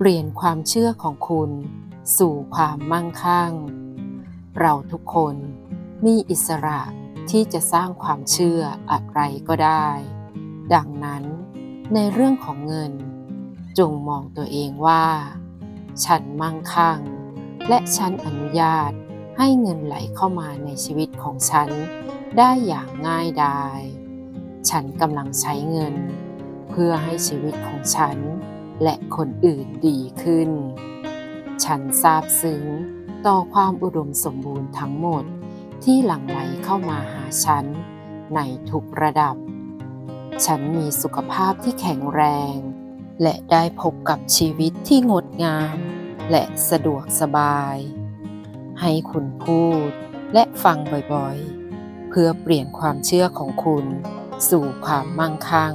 เปลี่ยนความเชื่อของคุณ สู่ความมั่งคั่ง เราทุกคนมีอิสระที่จะสร้างความเชื่ออะไรก็ได้ ดังนั้นในเรื่องของเงิน จงมองตัวเองว่า ฉันมั่งคั่ง และฉันอนุญาตให้เงินไหลเข้ามาในชีวิตของฉันได้อย่างง่ายดาย ฉันกำลังใช้เงิน เพื่อให้ชีวิตของฉัน และคนอื่นดีขึ้น ฉันซาบซึ้งต่อความอุดมสมบูรณ์ทั้งหมดที่หลั่งไหลเข้ามาหาฉันในทุกระดับ ฉันมีสุขภาพที่แข็งแรง และได้พบกับชีวิตที่งดงาม และสะดวกสบาย ให้คุณพูดและฟังบ่อยๆ เพื่อเปลี่ยนความเชื่อของคุณสู่ความมั่งคั่ง